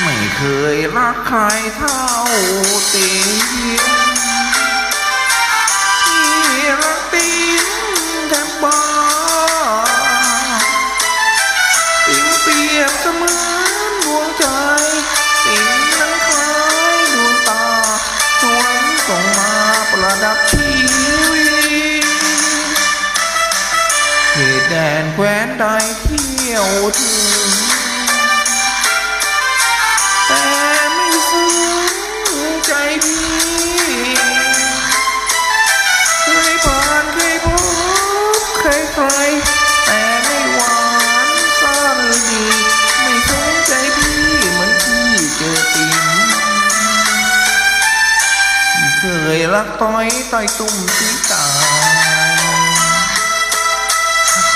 ไม่เคยรักใครเท่าตีนที่รักตีนแทบบ้าติมเปรียบเสมือนดวงใจติมนั้นคล้ายดวงตาสวยส่งมาประดับชีวิตเขตแดนแคว้นใดเที่ยวถึง ใคร แต่ไม่หวานซ่าเลยดี ไม่สนใจพี่เหมือนพี่เจอติมเคยรักต้อยต้อยตุ่มสีตาย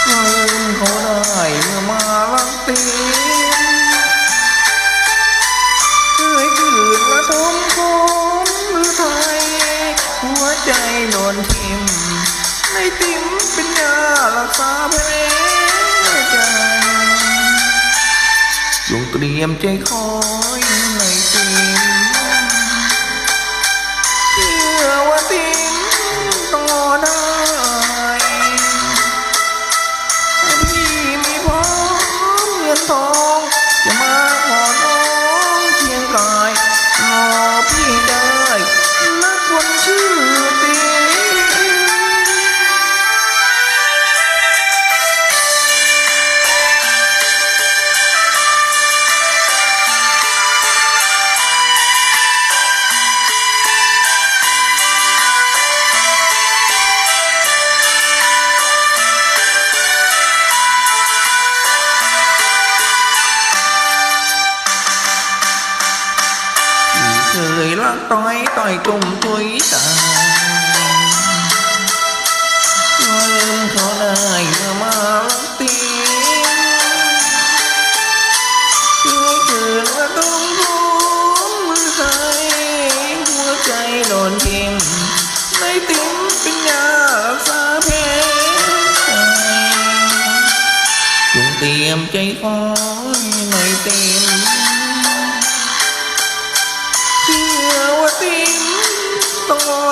ลืมเขาได้เมื่อมาลังตีเคยคืนละทมคนหรือไทยหัวใจโดนทิมในติม ยารักษาแผลใจจงเตรียมใจคอย ที่เคยรักต้อยต้อยกลมตุยตายก็ลืมเขาได้เมื่อมาลักตี ต้อ